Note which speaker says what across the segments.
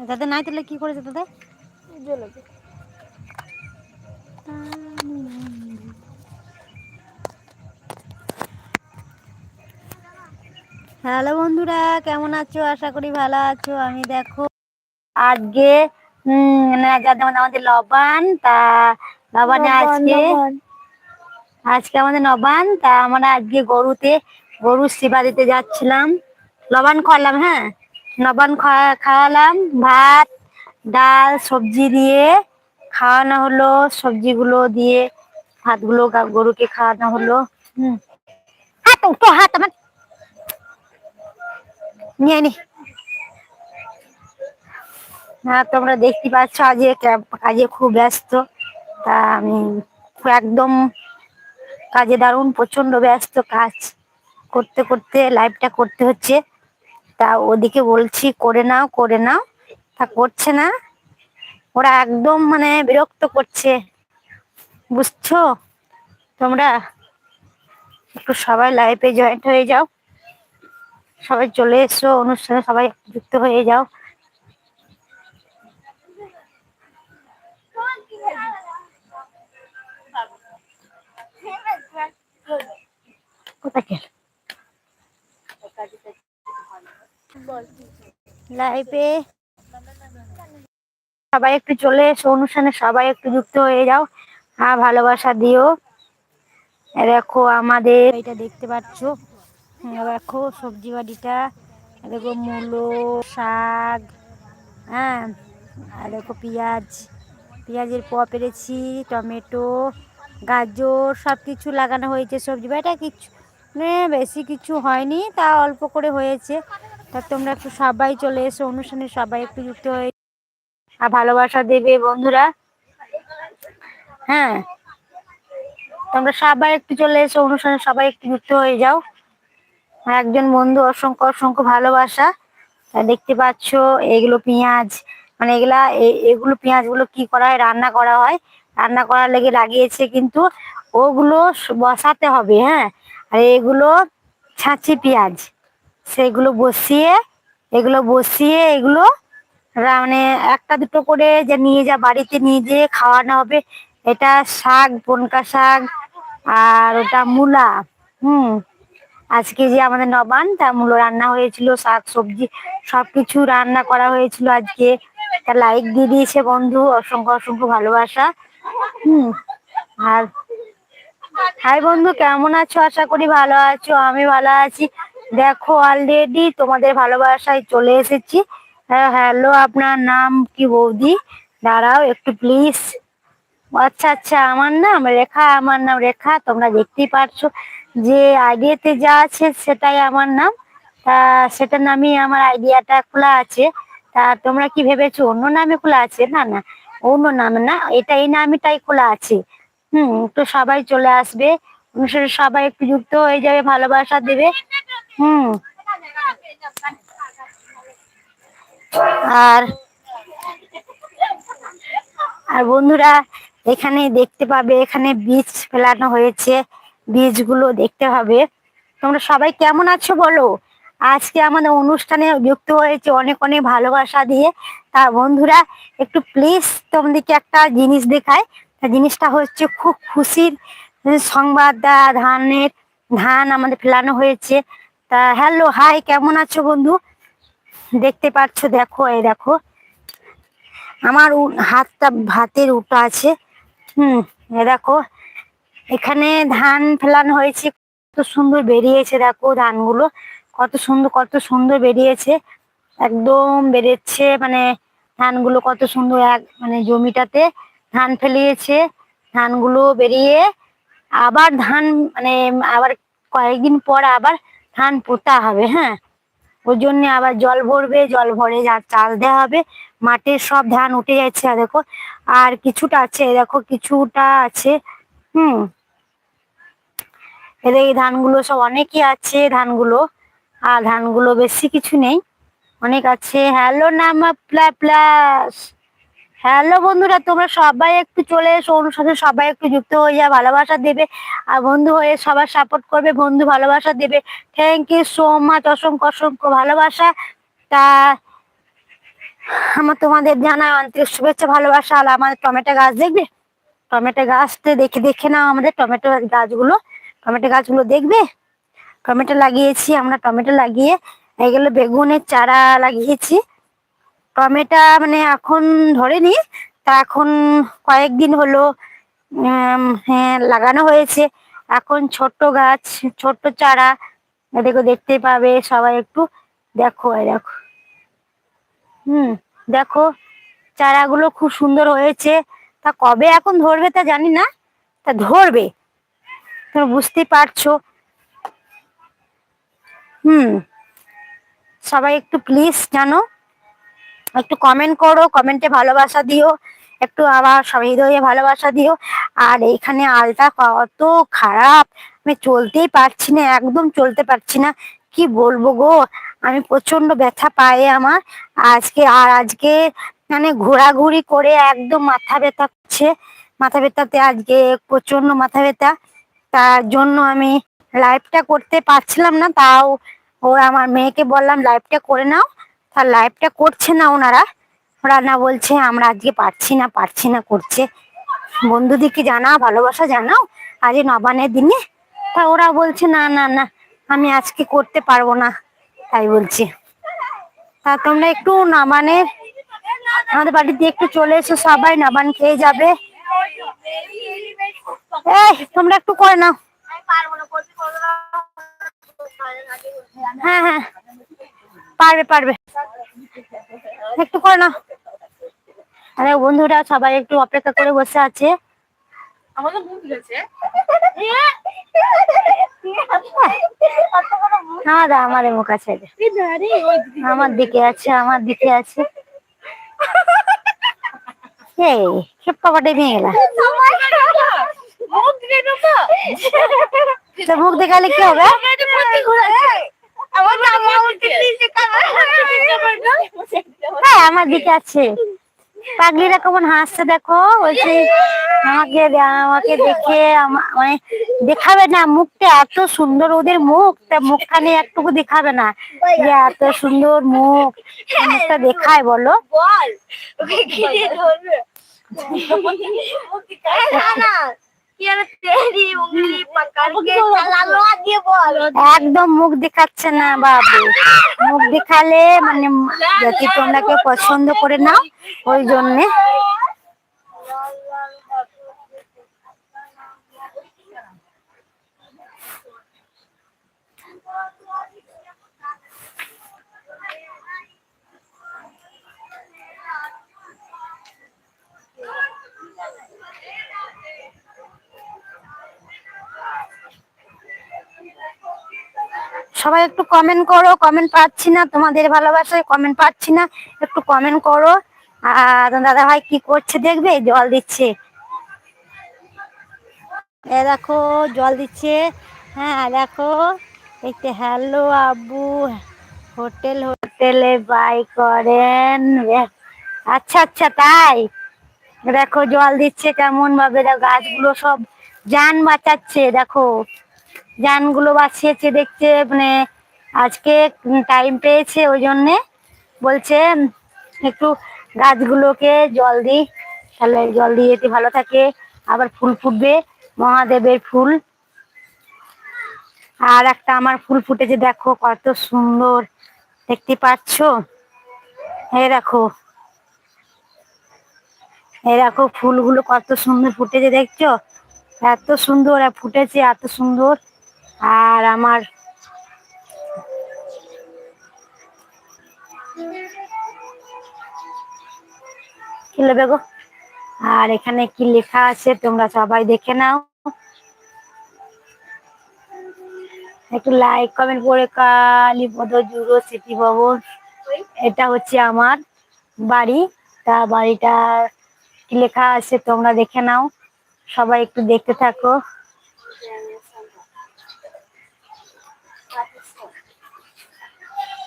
Speaker 1: তাদের নাই তাহলে কি করেছে
Speaker 2: জ্বলেছে
Speaker 1: হ্যালো বন্ধুরা কেমন আছো? আশা করি ভালো আছো। আমি দেখো আজকে আমাদের লবান তা লবানে আজকে আজকে আমাদের নবান তা আমরা আজকে গরুতে গরু সেবা দিতে যাচ্ছিলাম। লবান খাওয়ালাম হ্যাঁ? নবান খাওয়া- খাওয়ালাম, ভাত, ডাল, সবজি দিয়ে। খাওয়ানো হলো, সবজিগুলো দিয়ে ভাতগুলো গরুকে খাওয়ানো হলো, হুম। নিয়ে হ্যাঁ তোমরা দেখতে পাচ্ছ ক্যাব- কাজে খুব ব্যস্ত। তা আমি একদম কাজে দারুণ প্রচণ্ড ব্যস্ত কাজ। করতে করতে লাইভটা করতে হচ্ছে। তা ওদিকে বলছি, করে নাও করে নাও। তা করছে না। ওরা একদম মানে বিরক্ত করছে। বুঝছ? তোমরা একটু সবাই লাইভে জয়েন্ট হয়ে যাও। সবাই চলে এসো, অনুষ্ঠানে সবাই যুক্ত হয়ে যাও। কোথায় গেল? লাইভে সবাই একটু চলে এসো, অনুষ্ঠানে সবাই একটু যুক্ত হয়ে যাও। হ্যাঁ ভালোবাসা দিও। দেখো আমাদের এটা দেখতে পাচ্ছ। দেখো সবজি বাড়িটা দেখো মূলো, শাক হ্যাঁ আর দেখো পেঁয়াজ। পেঁয়াজের প পেরেছি, টমেটো, গাজর সব কিছু লাগানো হয়েছে সবজি বাড়িটা কিছু মানে বেশি কিছু হয়নি, তা অল্প করে হয়েছে। তা তোমরা একটু সবাই চলে এসো, অনুষ্ঠানে সবাই একটু যুক্ত হয়ে আর ভালোবাসা দেবে বন্ধুরা। হ্যাঁ তোমরা সবাই একটু চলে এসো, অনুষ্ঠানে সবাই একটু যুক্ত হয়ে যাও। আর একজন বন্ধু অসংখ্য অসংখ্য ভালোবাসা। দেখতে পাচ্ছ, এগুলো পেঁয়াজ মানে এগুলা এগুলো পেঁয়াজগুলো কি করা হয়, রান্না করা হয়। রান্না করার লেগে লাগিয়েছে কিন্তু ওগুলো বসাতে হবে হ্যাঁ। আর এগুলো ছাঁচি পেঁয়াজ। সেগুলো বসিয়ে, এগুলো বসিয়ে, এগুলো মানে একটা দুটো করে যে নিয়ে যা, বাড়িতে নিয়ে যেয়ে খাওয়ানো হবে। এটা শাক, বনকা শাক আর ওটা মূলা। হুম। আজকে যে আমাদের নবান তা মূলো রান্না হয়েছিল, শাক, সবজি, সবকিছু রান্না করা হয়েছিল আজকে। তা লাইক দিয়ে দিয়েছে বন্ধু, অসংখ্য অসংখ্য ভালোবাসা। হুম। আর হাই বন্ধু, কেমন আছো? আশা করি ভালো আছো, আমি ভালো আছি। দেখো অলরেডি তোমাদের ভালোবাসায় চলে এসেছি। হ্যাঁ হ্যালো আপনার নাম কি বৌদি? দাঁড়াও একটু প্লিজ আচ্ছা আচ্ছা আমার নাম রেখা, আমার নাম রেখা, তোমরা দেখতেই পারছ যে আইডিয়াতে যা আছে সেটাই আমার নাম। তা সেটার নামই আমার আইডিয়াটা খোলা আছে। তা তোমরা কি ভেবেছো অন্য নামে খোলা আছে? না না, অন্য নাম না, এটা এই নামটাই খোলা আছে। হুম, তো সবাই চলে আসবে। অনুষ্ঠানে সবাই একটু যুক্ত হয়ে যাবে, ভালোবাসা দেবে। হুম। আর আর বন্ধুরা, এখানে দেখতে পাবে, এখানে বীজ ফেলানো হয়েছে। বীজগুলো দেখতে হবে। তোমরা সবাই কেমন আছো বলো? আজকে আমাদের অনুষ্ঠানে যুক্ত হয়েছে অনেক অনেক ভালোবাসা দিয়ে। তা বন্ধুরা, একটু প্লিজ তোমাদেরকে একটা জিনিস দেখায় তা জিনিসটা হচ্ছে খুব খুশির সংবাদ, ধানের ধান আমাদের ফেলানো হয়েছে। তা হ্যালো হাই কেমন আছো বন্ধু? দেখতে পাচ্ছ, দেখো, এই দেখো। আমার হাতটা ভাতের উটা আছে। হুম এ দেখো। এখানে ধান ফেলানো হয়েছে। কত সুন্দর বেরিয়েছে, দেখো ধানগুলো। কত সুন্দর কত সুন্দর বেরিয়েছে। একদম বেরিয়েছে মানে ধানগুলো কত সুন্দর এক মানে জমিটাতে ধান ফেলিয়েছে। ধানগুলো বেরিয়ে আবার ধান মানে আবার কয়েকদিন পর আবার ধান পোতা হবে হ্যাঁ? ওই জন্য আবার জল ভরবে, জল ভরে চাল দেওয়া হবে। মাঠে সব ধান উঠে যাচ্ছে, আর দেখো, আর কিছুটা আছে দেখো কিছুটা আছে, হুম? এদের এই ধানগুলো সব অনেকই আছে, ধানগুলো। আর ধানগুলো বেশি কিছু নেই। অনেক আছে, হ্যালো, নামা প্লা প্লাস। হ্যালো বন্ধুরা, তোমরা সবাই একটু চলে এসো অনুষ্ঠানে সবাই একটু যুক্ত হয়ে যা ভালোবাসা দেবে আর বন্ধু হয়ে সবার সাপোর্ট করবে, বন্ধু ভালোবাসা দেবে। থ্যাংক ইউ সো মাচ অসংখ্য অসংখ্য ভালোবাসা। তা, আমার তোমাদের জানায় অন্তরিক শুভেচ্ছা, ভালোবাসা আর আমাদের টমেটো গাছ দেখবে? টমেটো গাছতে দেখে দেখে নাও আমাদের টমেটো গাছগুলো। টমেটো গাছগুলো দেখবে? টমেটো লাগিয়েছি আমরা, টমেটো লাগিয়ে এগুলো বেগুনের চারা লাগিয়েছি। টমেটো মানে এখন ধরেনি, তা এখন কয়েকদিন হলো হ্যাঁ লাগানো হয়েছে। এখন ছোট্ট গাছ, ছোট্ট চারা দেখো দেখতে পাবে সবাই একটু। দেখো দেখো। হুম, দেখো, চারাগুলো খুব সুন্দর হয়েছে। তা কবে এখন ধরবে তা জানি না, তা ধরবে। তুমি বুঝতেই পারছ? হুম, সবাই একটু প্লিজ জানো। একটু কমেন্ট করো কমেন্টে ভালোবাসা দিও, একটু আবার হৃদয়ে ভালোবাসা দিও। আর এইখানে আলটা কত খারাপ, আমি চলতেই পারছি না, একদম চলতে পারছি না। কি বলব গো? আমি প্রচণ্ড ব্যথা পায়ে আমার। আজকে আর আজকে মানে ঘোরাঘুরি করে একদম মাথা ব্যথা করছে। মাথা ব্যথাতে আজকে প্রচণ্ড মাথা ব্যথা। তার জন্য আমি লাইভটা করতে পারছিলাম না, তাও ও আমার মেয়েকে বললাম লাইভটা করে নাও। তার লাইভটা করছে না ওনারা। ওরা না বলছে, আমরা আজকে পারছি না পারছি না করছে। বন্ধুদেরকে জানাও, ভালোবাসা জানাও, আজ নবানের দিনে। তা ওরা বলছে, না না না, আমি আজকে করতে পারব না। তাই বলছি। তা তোমরা একটু নবানের আমাদের বাড়িতে একটু চলে এসো, সবাই নবান খেয়ে যাবে। তোমরা একটু করে নাও। হ্যাঁ হ্যাঁ। পারবে পারবে। একটু করে নাও। আরে বন্ধুরা সবাই একটু অপেক্ষা করে বসে আছে।
Speaker 2: আমাদের মুখ গেছে
Speaker 1: আমার আমার মুখ আছে। আমার দিকে আছে আমার দিকে আছে। এই খেপা পাটে নিয়ে গেলা।
Speaker 2: মুখ
Speaker 1: দেখালে কি হবে? হ্যাঁ আমার দিকে আছে। পাগলিরা কেমন হাসছে দেখো বলছি আমাকে আমাকে দেখে মানে দেখাবে না মুখটা এত সুন্দর ওদের মুখ তা মুখখানে একটুকু দেখাবে না। যে এত সুন্দর মুখ মুখটা দেখায় বলো।
Speaker 2: বল
Speaker 1: একদম মুখ দেখাচ্ছে না বাবু। মুখ দেখালে মানে যদি তোমরা পছন্দ করে নাও ওই জন্যে। সবাই একটু কমেন্ট করো কমেন্ট পাচ্ছি না, তোমাদের ভালোবাসায় কমেন্ট পাচ্ছি না, একটু কমেন্ট করো। আর দাদা ভাই কি করছে দেখবে? জল দিচ্ছে। এ দেখো, জল দিচ্ছে। হ্যাঁ দেখো। দেখতে হ্যালো আব্বু। হোটেল, হোটেলে বাই করেন। আচ্ছা আচ্ছা তাই। দেখো, জল দিচ্ছে কেমন ভাবে দেখো গাছগুলো সব জান বাঁচাচ্ছে, দেখো। জানগুলো বাঁচিয়েছে দেখছে মানে আজকে টাইম পেয়েছে ওই জন্যে। বলছে, একটু গাছগুলোকে জল দিই তাহলে জল দিয়ে যেতে ভালো থাকে, আবার ফুল ফুটবে, মহাদেবের ফুল। আর একটা আমার ফুল ফুটেছে, দেখো কত সুন্দর, দেখতে পাচ্ছ? এই দেখো। এই দেখো ফুলগুলো কত সুন্দর ফুটেছে, দেখছ? এত সুন্দর ফুটেছে, এত সুন্দর। আর আমার কি নেবে গো? আর এখানে কি লেখা আছে তোমরা সবাই দেখে নাও। একটু লাইক কমেন্ট করে কালীপদ জুড়ো স্মৃতি ভবন। এটা হচ্ছে আমার বাড়ি। তা বাড়িটা কি লেখা আছে তোমরা দেখে নাও। সবাই একটু দেখতে থাকো।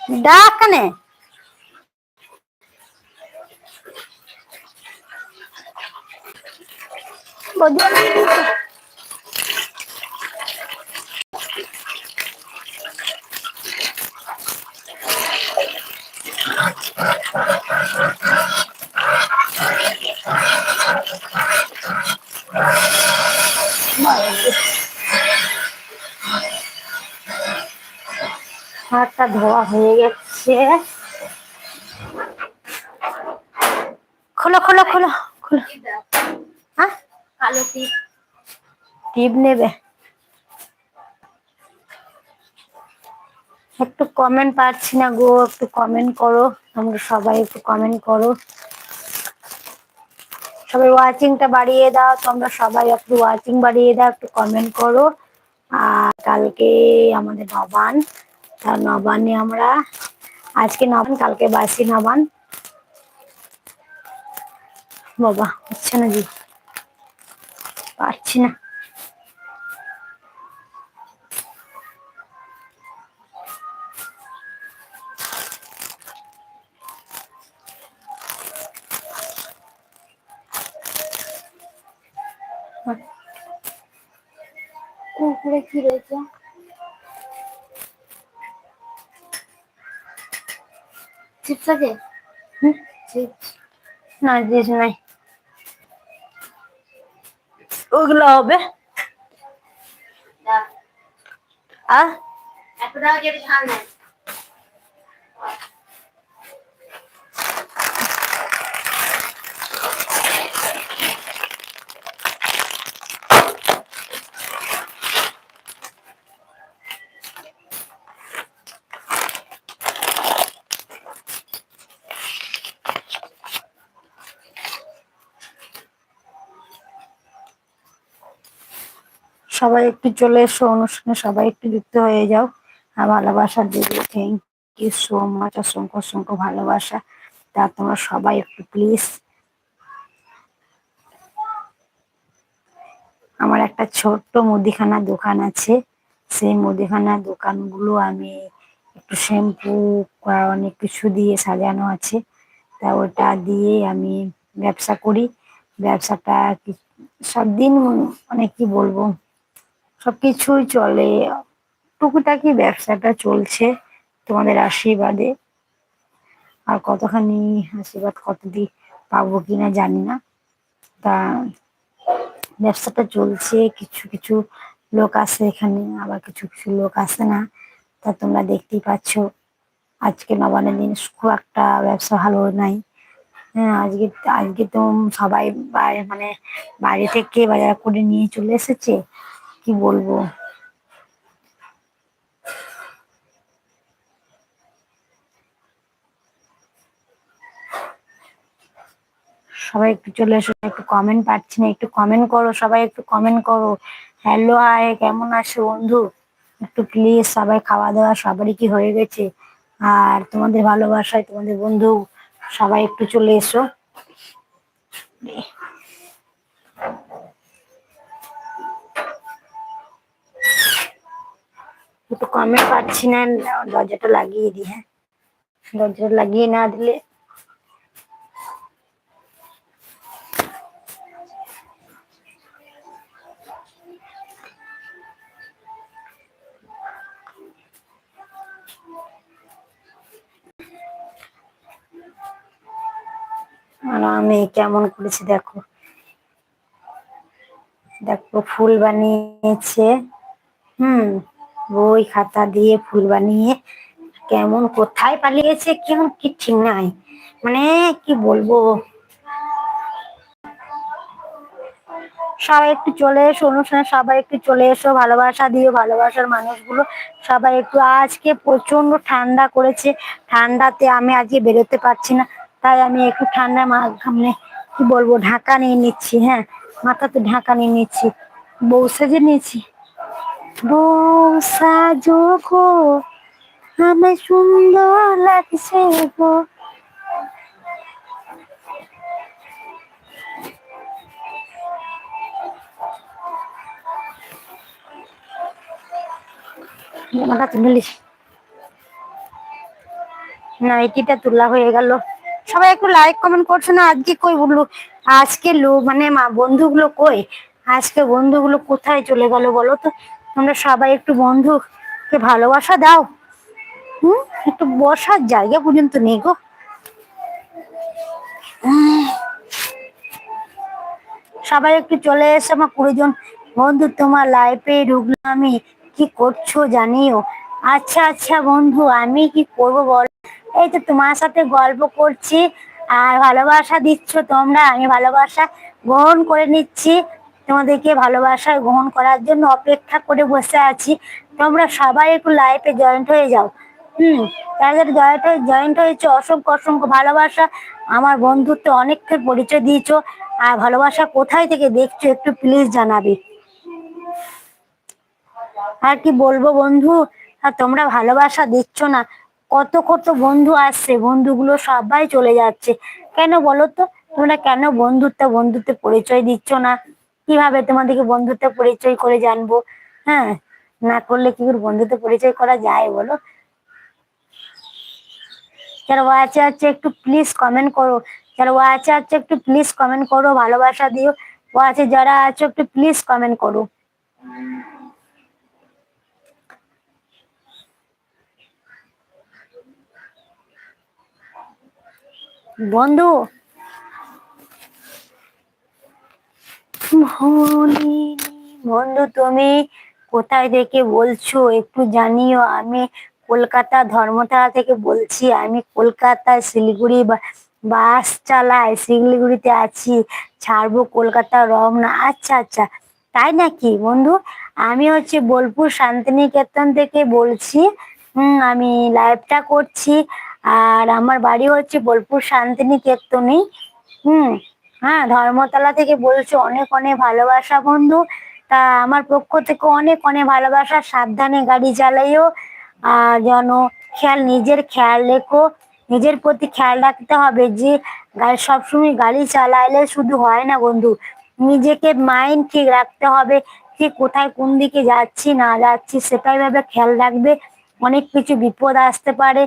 Speaker 1: dakne Thank you. হাতটা ধোয়া হয়ে গেছে। খোলো খোলো খোলো খোলো।
Speaker 2: টিপ
Speaker 1: নেবে। একটু কমেন্ট পাচ্ছি না গো, একটু কমেন্ট করো। তোমরা সবাই একটু কমেন্ট করো। সবাই ওয়াচিংটা বাড়িয়ে দাও, তোমরা সবাই একটু ওয়াচিং বাড়িয়ে দাও, একটু কমেন্ট করো। আর কালকে আমাদের নবান তার নবানে আমরা আজকে নবান কালকে বাসি নবান বাবা, হচ্ছে না জি। পারছি না।
Speaker 2: কুকুরে কি রয়েছে? চিপস আছে? চিপস।
Speaker 1: না দিস নাই। ওগুলো হবে। আহ?
Speaker 2: একশো টাকা কেটে ছাড় নেয়
Speaker 1: সবাই একটু চলে এসো, অনুষ্ঠানে সবাই একটু যুক্ত হয়ে যাও। আর ভালোবাসা, দিদি থ্যাংক ইউ সো মাচ অসংখ্য অসংখ্য ভালোবাসা। তা তোমরা সবাই একটু প্লিজ আমার একটা ছোট্ট মুদিখানা দোকান আছে। সেই মুদিখানা দোকানগুলো আমি একটু শ্যাম্পু অনেক কিছু দিয়ে সাজানো আছে। তা ওটা দিয়ে আমি ব্যবসা করি। ব্যবসাটা সব দিন মানে কি বলব? সবকিছুই চলে। টুকুটাকি ব্যবসাটা চলছে তোমাদের আশীর্বাদে। আর কতখানি আশীর্বাদ কতদিন পাবো কিনা জানি না। তা ব্যবসাটা চলছে, কিছু কিছু লোক আসে এখানে, আবার কিছু কিছু লোক আসে না। তা তোমরা দেখতেই পাচ্ছ, আজকে নবান্নের দিন খুব একটা ব্যবসা ভালো নাই। হ্যাঁ আজকে আজকে তো সবাই মানে বাইরে থেকে বাজার করে নিয়ে চলে এসেছে। কি বলব? সবাই একটু চলে এসো, একটু কমেন্ট পাচ্ছি না, একটু কমেন্ট করো, সবাই একটু কমেন্ট করো। হ্যালো আয় কেমন আছো বন্ধু? একটু প্লিজ সবাই খাওয়া দাওয়া সবারই কি হয়ে গেছে? আর তোমাদের ভালোবাসায় তোমাদের বন্ধু, সবাই একটু চলে এসো। একটু কমে পাচ্ছি না, দরজাটা লাগিয়ে দিই হ্যাঁ। দরজাটা লাগিয়ে না দিলে আমি কেমন করেছি দেখো। দেখো, ফুল বানিয়েছে, হুম। বই খাতা দিয়ে ফুল বানিয়ে কেমন কোথায় পালিয়েছে কেমন কি ঠিক নাই। মানে কি বলব? সবাই একটু চলে এসো, অনুষ্ঠানে সবাই একটু চলে এসো, ভালোবাসা দিয়ে ভালোবাসার মানুষগুলো সবাই একটু। আজকে প্রচণ্ড ঠান্ডা করেছে, ঠান্ডাতে আমি আজকে বেরোতে পারছি না, তাই আমি একটু ঠান্ডা মানে কি বলব, ঢাকা নিয়ে নিচ্ছি হ্যাঁ মাথাতে ঢাকা নিয়ে নিচ্ছি বউ সেজে নিয়েছি। বউ সাজো গো আমায় সুন্দর লাগছে গো। জামাটা তুলে নাইটিটা তোলা হয়ে গেল। সবাই একটু লাইক কমেন্ট করছ না? আজকে কই বলল? আজকে লো মানে বন্ধুগুলো কই? আজকে বন্ধুগুলো কোথায় চলে গেল বলো তো? তোমরা সবাই একটু বন্ধুকে ভালোবাসা দাও। হুম? একটু বসার জায়গা পর্যন্ত নেই গো। সবাই একটু চলে এসে আমার কুড়ি জন বন্ধু, তোমার লাইফে ঢুকলাম আমি কি করছ জানিও? আচ্ছা আচ্ছা বন্ধু, আমি কি করব বল? এই তো তোমার সাথে গল্প করছি, আর ভালোবাসা দিচ্ছ তোমরা, আমি ভালোবাসা গ্রহণ করে নিচ্ছি। তোমাদেরকে ভালোবাসা গ্রহণ করার জন্য অপেক্ষা করে বসে আছি। তোমরা সবাই একটু লাইফে জয়েন্ট হয়ে যাও। হুম তাদের জয়েন্ট হয়ে জয়েন্ট হয়েছে, অসংখ্য অসংখ্য ভালোবাসা। আমার বন্ধুত্ব অনেককে পরিচয় দিয়েছ। আর ভালোবাসা কোথায় থেকে দেখছ একটু প্লিজ জানাবে। আর কি বলব বন্ধু? তোমরা ভালোবাসা দিচ্ছ না। কত কত বন্ধু আসছে, বন্ধুগুলো সবাই চলে যাচ্ছে। কেন বলো তো? তোমরা কেন বন্ধুত্ব বন্ধুত্ব পরিচয় দিচ্ছ না? কীভাবে তোমাদেরকে বন্ধুত্ব পরিচয় করে জানব? হ্যাঁ না করলে কি করে বন্ধুত্ব পরিচয় করা যায় বলো? যারা আছে আছে, একটু প্লিজ কমেন্ট করো। যারা আছে আছে, একটু প্লিজ কমেন্ট করো, ভালোবাসা দিও। ও আছে যারা আছে, একটু প্লিজ কমেন্ট করো। বন্ধু বন্ধু তুমি কোথায় থেকে বলছো? একটু জানিও, আমি কলকাতা ধর্মতলা থেকে বলছি। আমি কলকাতা শিলিগুড়ি বাস চালাই, শিলিগুড়িতে আছি। ছাড়বো কলকাতা রওনা আচ্ছা আচ্ছা তাই নাকি বন্ধু? আমি হচ্ছে বোলপুর শান্তিনিকেতন থেকে বলছি। হুম, আমি লাইভটা করছি। আর আমার বাড়ি হচ্ছে বোলপুর শান্তিনিকেতনই। হুম হ্যাঁ ধর্মতলা থেকে বলছো, অনেক অনেক ভালোবাসা বন্ধু। তা আমার পক্ষ থেকে অনেক অনেক ভালোবাসা। সাবধানে গাড়ি চালাইও, আর যেন খেয়াল, নিজের খেয়াল রেখো। নিজের প্রতি খেয়াল রাখতে হবে যে সবসময় গাড়ি চালাইলে শুধু হয় না বন্ধু, নিজেকে মাইন্ড ঠিক রাখতে হবে যে কোথায় কোন দিকে যাচ্ছি, না যাচ্ছি, সেটাই ভাবে খেয়াল রাখবে। অনেক কিছু বিপদ আসতে পারে।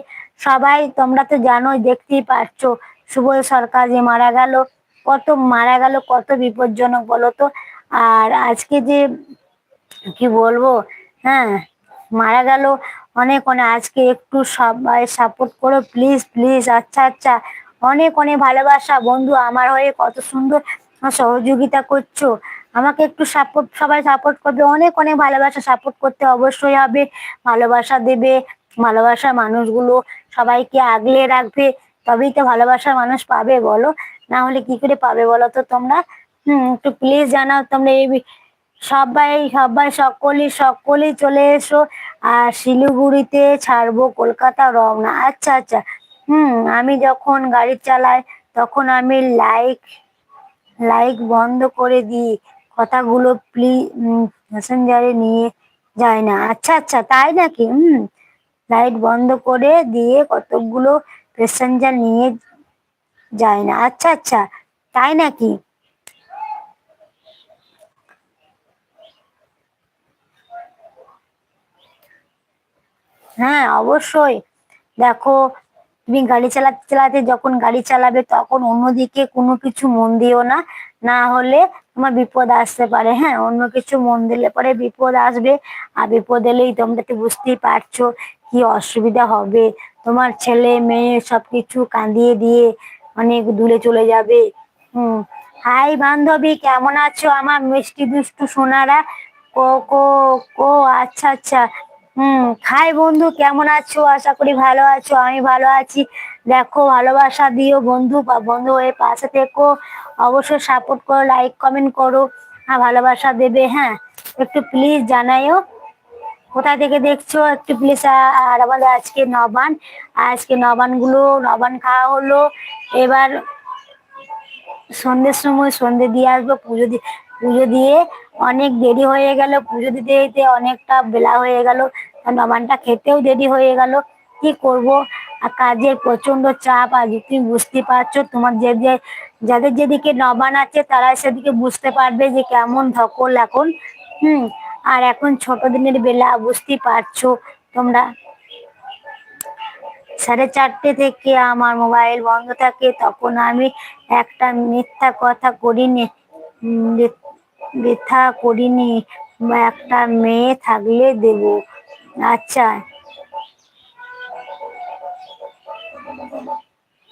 Speaker 1: সবাই, তোমরা তো জানোই, দেখতেই পাচ্ছো সুবল সরকার যে মারা গেল কত মারা গেল, কত বিপজ্জনক বলো তো? আর আজকে যে, কি বলব? হ্যাঁ মারা গেল অনেক অনেক আজকে একটু সবাই সাপোর্ট করো প্লিজ প্লিজ আচ্ছা আচ্ছা। অনেক অনেক ভালোবাসা বন্ধু আমার হয়ে, কত সুন্দর সহযোগিতা করছ। আমাকে একটু সাপোর্ট সবাই সাপোর্ট করবে, অনেক অনেক ভালোবাসা সাপোর্ট করতে অবশ্যই হবে। ভালোবাসা দেবে, ভালোবাসার মানুষগুলো সবাইকে আগলে রাখবে, তবেই তো ভালোবাসার মানুষ পাবে, বলো। না হলে কি করে পাবে বলো তো তোমরা? হুম, একটু প্লিজ জানাও তোমরা এই সবাই সবাই সকলেই সকলেই চলে এসো। আর শিলিগুড়িতে ছাড়বো কলকাতা রওনা। আচ্ছা আচ্ছা। হুম, আমি যখন গাড়ি চালাই তখন আমি লাইক লাইক বন্ধ করে দিই। কথাগুলো প্লিজ প্যাসেঞ্জারে নিয়ে যায় না। আচ্ছা আচ্ছা তাই নাকি? হুম লাইট বন্ধ করে দিয়ে কতগুলো প্যাসেঞ্জার নিয়ে যায় না। আচ্ছা আচ্ছা তাই নাকি? হ্যাঁ অবশ্যই। দেখো, তুমি গাড়ি চালাতে চালাতে যখন গাড়ি চালাবে, তখন অন্যদিকে কোনো কিছু মন দিও না। না হলে তোমার বিপদ আসতে পারে। হ্যাঁ অন্য কিছু মন দিলে পরে বিপদ আসবে। আর বিপদ এলেই তোমরা তো বুঝতেই পারছ কি অসুবিধা হবে। তোমার ছেলে, মেয়ে সবকিছু কাঁদিয়ে দিয়ে অনেক দূরে চলে যাবে। হুম। হাই বান্ধবী, কেমন আছো? আমার মিষ্টি দুষ্টু সোনারা। কো কো কো আচ্ছা আচ্ছা। হুম, হাই বন্ধু, কেমন আছো? আশা করি ভালো আছো, আমি ভালো আছি। দেখো, ভালোবাসা দিও বন্ধু, বা বন্ধু হয়ে পাশে থেকো। অবশ্যই সাপোর্ট করো লাইক কমেন্ট করো। হ্যাঁ ভালোবাসা দেবে হ্যাঁ। একটু প্লিজ জানাইও কোথা থেকে দেখছ একটু প্লিজ আর আমাদের আজকে নবান। আজকে নবানগুলো নবান খাওয়া হলো। এবার সন্ধ্যের সময় সন্ধে দিয়ে আসব, পুজো দিয়ে পুজো দিয়ে। অনেক দেরি হয়ে গেল, পুজো দিতে দিতে অনেকটা বেলা হয়ে গেল। নবানটা খেতেও দেরি হয়ে গেল। কি করব? আর কাজের প্রচণ্ড চাপ, আজ তুমি বুঝতে পারছ, তোমার যে, যাদের যেদিকে নবান আছে, তারা সেদিকে বুঝতে পারবে যে কেমন ধকল এখন। হুম আর এখন ছোট দিনের বেলা, বুঝতেই পারছ তোমরা। সাড়ে চারটে থেকে আমার মোবাইল বন্ধ থাকে, তখন আমি একটা মিথ্যা কথা করিনি বৃথা করিনি একটা মেয়ে থাকলে দেব। আচ্ছা।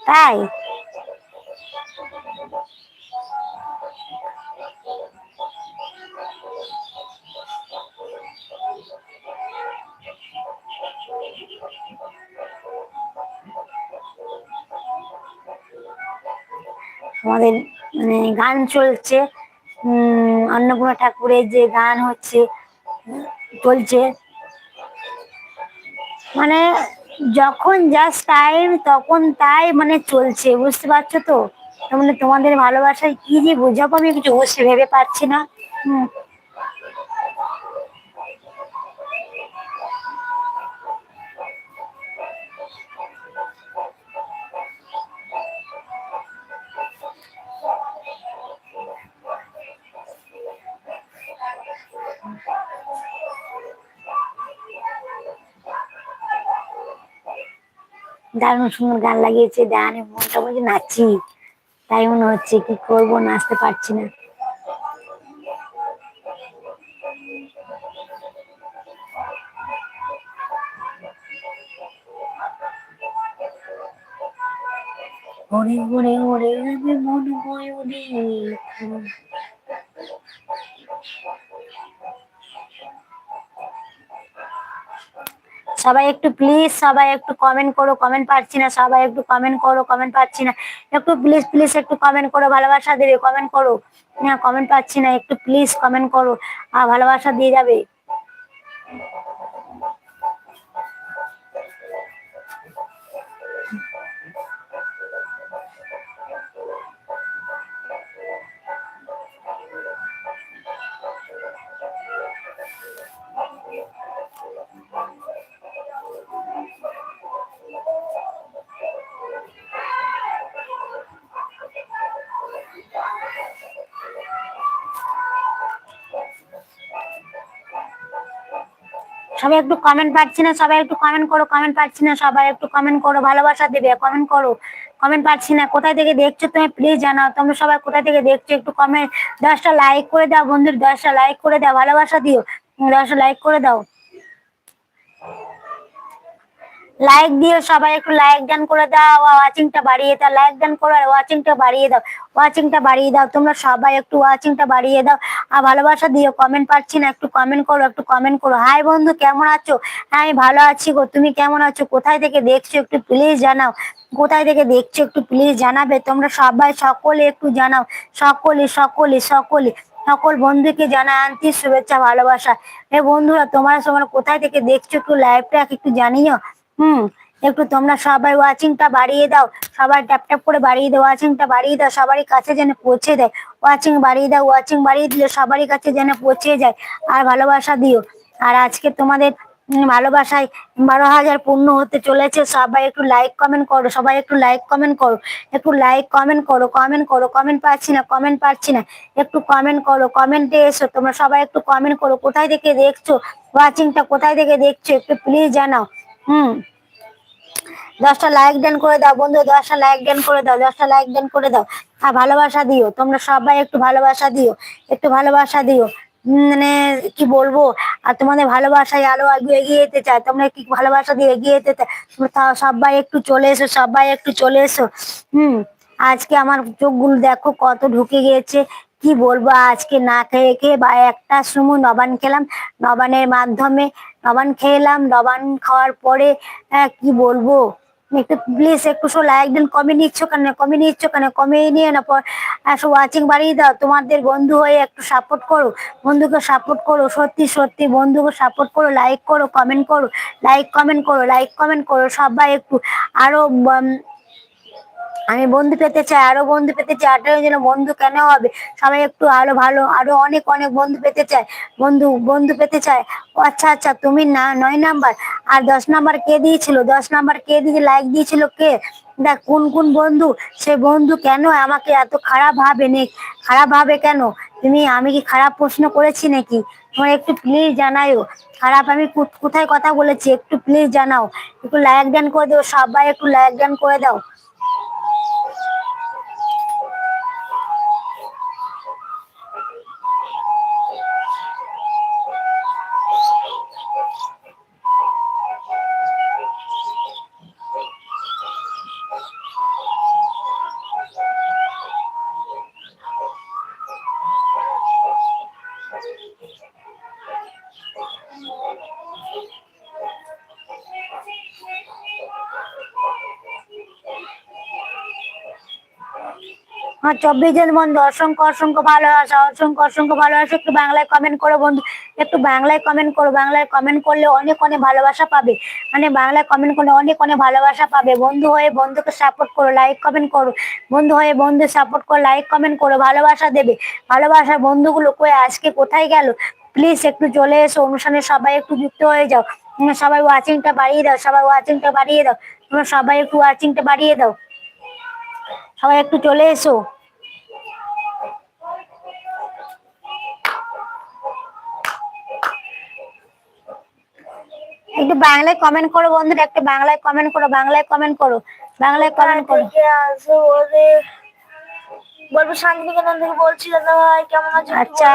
Speaker 1: তাই? আমাদের মানে গান চলছে। অন্নপূর্ণা ঠাকুরের যে গান হচ্ছে, চলছে। মানে যখন জাস্ট টাইম তখন তাই মানে চলছে, বুঝতে পারছ তো? মানে তোমাদের ভালোবাসায় কি যে বোঝাবো আমি কিছু বুঝতে ভেবে পাচ্ছি না। হুম। দারুণ সুন্দর গান লাগিয়েছে গানে মনটা বলছে নাচি তাই মনে হচ্ছে কি করব, নাচতে পারছি না। ওরে ওরে ওরে মন ময়ূরী সবাই একটু প্লিজ সবাই একটু কমেন্ট করো কমেন্ট পাচ্ছি না, সবাই একটু কমেন্ট করো কমেন্ট পাচ্ছি না। একটু প্লিজ প্লিজ একটু কমেন্ট করো, ভালোবাসা দেবে কমেন্ট করো। না কমেন্ট পাচ্ছি না, একটু প্লিজ কমেন্ট করো। আর ভালোবাসা দিয়ে যাবে। সবাই একটু কমেন্ট পাচ্ছি না, সবাই একটু কমেন্ট করো কমেন্ট পাচ্ছি না, সবাই একটু কমেন্ট করো, ভালোবাসা দেবে কমেন্ট করো কমেন্ট পাচ্ছি না, কোথায় থেকে দেখছ তুমি প্লিজ জানাও, তোমরা সবাই কোথায় থেকে দেখছ একটু কমেন্ট দশটা লাইক করে দাও বন্ধুর, দশটা লাইক করে দাও, ভালোবাসা দিও, দশটা লাইক করে দাও। লাইক দিও সবাই, একটু লাইক ডান করে দাও ওয়াচিংটা বাড়িয়ে দাও লাইক ডান করো আর ওয়াচিংটা বাড়িয়ে দাও ওয়াচিংটা বাড়িয়ে দাও, তোমরা সবাই একটু ওয়াচিংটা বাড়িয়ে দাও, আর ভালোবাসা দিও কমেন্ট পাচ্ছি না, একটু কমেন্ট করো, একটু কমেন্ট করো। হাই বন্ধু, কেমন আছো? হ্যাঁ আমি ভালো আছি গো, তুমি কেমন আছো? কোথায় থেকে দেখছ একটু প্লিজ জানাও, কোথায় থেকে দেখছ একটু প্লিজ জানাবে, তোমরা সবাই সকলে একটু জানাও, সকলে সকলে সকলে, সকল বন্ধুকে জানা আনতি শুভেচ্ছা, ভালোবাসা। এ বন্ধুরা, তোমরা তোমরা কোথায় থেকে দেখছ একটু লাইভটা একটু জানিও। হুম, একটু তোমরা সবাই ওয়াচিংটা বাড়িয়ে দাও। সবাই ট্যাপ ট্যাপ করে বাড়িয়ে দাও, ওয়াচিংটা বাড়িয়ে দাও, সবারই কাছে যেন পৌঁছে দেয়। ওয়াচিং বাড়িয়ে দাও, ওয়াচিং বাড়িয়ে দিলে সবারই কাছে যেন পৌঁছে যায়। আর ভালোবাসা দিও। আর আজকে তোমাদের ভালোবাসায় বারো হাজার পূর্ণ হতে চলেছে। সবাই একটু লাইক কমেন্ট করো, সবাই একটু লাইক কমেন্ট করো। একটু লাইক কমেন্ট করো কমেন্ট করো কমেন্ট পাচ্ছি না কমেন্ট পাচ্ছি না। একটু কমেন্ট করো কমেন্টে এসো। তোমরা সবাই একটু কমেন্ট করো। কোথায় থেকে দেখছ? ওয়াচিংটা কোথায় থেকে দেখছ? একটু প্লিজ জানাও। হুম। দশটা লাইক দেন করে দাও বন্ধু, দশটা লাইক দেন করে দাও, দশটা লাইক দেন করে দাও। আর ভালোবাসা দিও, তোমরা সবাই একটু ভালোবাসা দিও, একটু ভালোবাসা দিও। মানে কি বলব, আর তোমাদের ভালোবাসায় আগে এগিয়ে যেতে চায়, তোমরা কি ভালোবাসা দিয়ে এগিয়ে যেতে চায়? সবাই একটু চলে এসো, সবাই একটু চলে এসো। হুম, আজকে আমার চোখগুলো দেখো কত ঢুকে গিয়েছে কি বলব, আজকে না খেয়ে খেয়ে বা একটা সময় নবান খেলাম। নবানের মাধ্যমে নবান খেলাম, নবান খাওয়ার পরে কি বলব? একটু প্লিজ একটু সো লাইক দিন কমে নিচ্ছ কেন? কমে নিচ্ছ কেন? কমে নিয়ে না পর ওয়াচিং বাড়িয়ে দাও। তোমাদের বন্ধু হয়ে একটু সাপোর্ট করো। বন্ধুকে সাপোর্ট করো, সত্যি সত্যি বন্ধুকে সাপোর্ট করো লাইক করো কমেন্ট করো লাইক কমেন্ট করো লাইক কমেন্ট করো, সবাই একটু আরও আমি বন্ধু পেতে চাই, আরও বন্ধু পেতে চাই, আঠারো জন বন্ধু কেন হবে? সবাই একটু আরও ভালো, আরও অনেক অনেক বন্ধু পেতে চায় বন্ধু বন্ধু পেতে চায় আচ্ছা আচ্ছা তুমি না, নয় নাম্বার। আর দশ নাম্বার কে দিয়েছিল? দশ নাম্বার কে দিয়ে লাইক দিয়েছিল কে? দেখ, কোন কোন বন্ধু? সে বন্ধু কেন আমাকে এত খারাপ ভাবে নে খারাপ ভাবে কেন? তুমি, আমি কি খারাপ প্রশ্ন করেছি নাকি? তোমার একটু প্লিজ জানাইও খারাপ, আমি কোথায় কথা বলেছি? একটু প্লিজ জানাও। একটু লাইক ডান করে দাও। সবাই একটু লাইক ডান করে দাও। আমার চব্বিশ জন বন্ধু, অসংখ্য অসংখ্য ভালোবাসা, অসংখ্য অসংখ্য ভালোবাসা। একটু বাংলায় কমেন্ট করো বন্ধু। একটু বাংলায় কমেন্ট করো। বাংলায় কমেন্ট করলে অনেক অনেক ভালোবাসা পাবে। মানে বাংলায় কমেন্ট করলে অনেক অনেক ভালোবাসা পাবে। বন্ধু হয়ে বন্ধুকে সাপোর্ট করো লাইক কমেন্ট করো। বন্ধু হয়ে বন্ধু সাপোর্ট করো লাইক কমেন্ট করো। ভালোবাসা দেবে। ভালোবাসার বন্ধুগুলো কই, আজকে কোথায় গেল? প্লিজ একটু চলে এসো। অনুষ্ঠানে সবাই একটু যুক্ত হয়ে যাও। সবাই ওয়াচিংটা বাড়িয়ে দাও। সবাই ওয়াচিংটা বাড়িয়ে দাও। তোমরা সবাই একটু ওয়াচিংটা বাড়িয়ে দাও। সবাই একটু চলে এসো। একটু বাংলায় কমেন্ট করো বন্ধুরা একটু বাংলায় কমেন্ট করো বাংলায় কমেন্ট করো বাংলায় কমেন্ট করো।
Speaker 2: ওরে শান্তিনিকেতন থেকে বলছি দাদা ভাই কেমন আছো
Speaker 1: আচ্ছা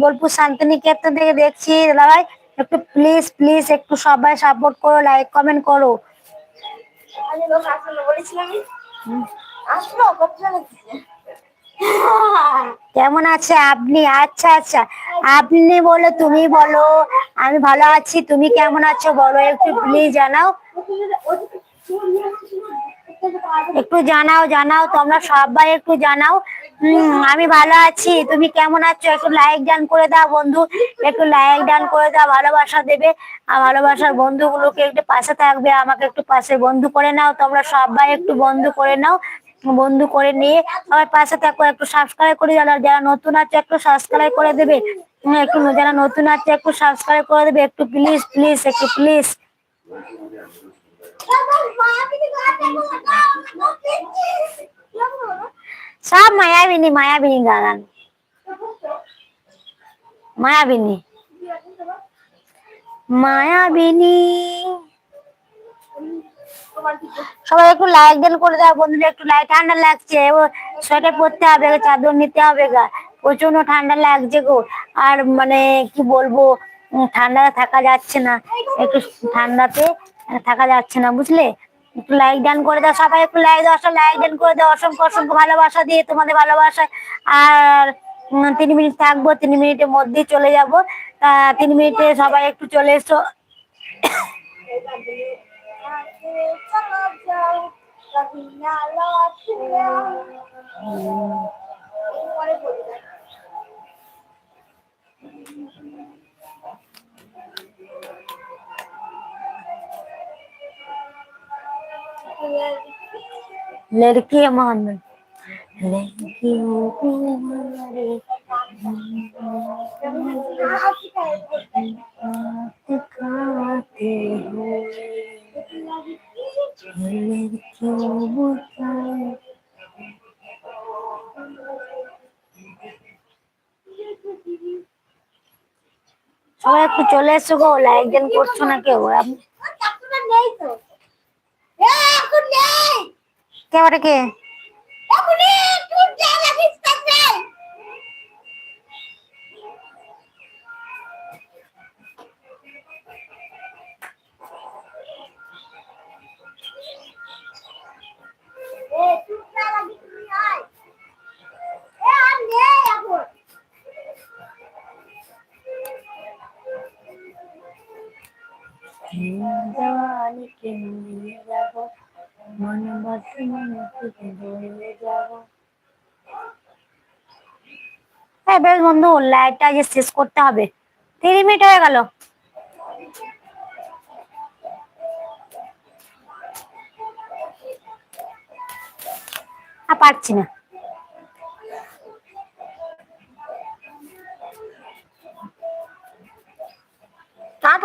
Speaker 1: বোলপুর শান্তিনিকেতন থেকে দেখছি দাদা ভাই একটু প্লিজ প্লিজ একটু সবাই সাপোর্ট করো লাইক কমেন্ট করো।
Speaker 2: আমি বলেছিলাম আসলো কতজন? এসেছে?
Speaker 1: কেমন আছে আপনি? আচ্ছা আচ্ছা। আপনি বলো, তুমি বলো। আমি ভালো আছি, তুমি কেমন আছো বলো একটু প্লিজ জানাও। একটু জানাও জানাও, তোমরা সবাই একটু জানাও। হম, আমি ভালো আছি, তুমি কেমন আছো? একটু লাইক ডান করে দাও বন্ধু। একটু লাইক ডান করে দাও, ভালোবাসা দেবে। আর ভালোবাসার বন্ধুগুলোকে একটু পাশে থাকবে, আমাকে একটু পাশে বন্ধু করে নাও। তোমরা সবাই একটু বন্ধু করে নাও। বন্ধু করে নিয়ে সবাই পাশে থাকো, একটু সাবস্ক্রাইব করে যারা যারা নতুন আছে একটু সাবস্ক্রাইব করে দেবে। একটু যারা নতুন আছে একটু সাবস্ক্রাইব করে দেবে, একটু প্লিজ প্লিজ একটু প্লিজ সব মায়াবিনী মায়াবিনী গান। মায়াবিনী। মায়াবিনী। সবাই একটু লাইক দেন করে দাও বন্ধুরা একটু লাইক ঠান্ডা লাগছে। সোয়েটার পরতে হবে চাদর নিতে হবে গা। প্রচণ্ড ঠান্ডা লাগছে গো। আর মানে কি বলব উম, ঠান্ডাতে থাকা যাচ্ছে না। একটু ঠান্ডাতে থাকা যাচ্ছে না বুঝলে? একটু লাইক ডান করে দাও সবাই একটু লাইক দাও লাইক ডান করে দাও অসংখ্য অসংখ্য ভালোবাসা দিয়ে তোমাদের ভালোবাসা। আর তিন মিনিট থাকব তিন মিনিটের মধ্যেই চলে যাব। আহ, তিন মিনিটে সবাই একটু চলে এসো। लड़के मान लड़कियों को मारे खाते हो সবাই একটু চলে এসো গো লাইক দেন করছ না কেউ?
Speaker 2: আপনি নেই তো। এখন নেই।
Speaker 1: কে? বন্ধু লাইটটা আগে শেষ করতে হবে। তিরিশ মিনিট হয়ে গেল। আর পারছি না।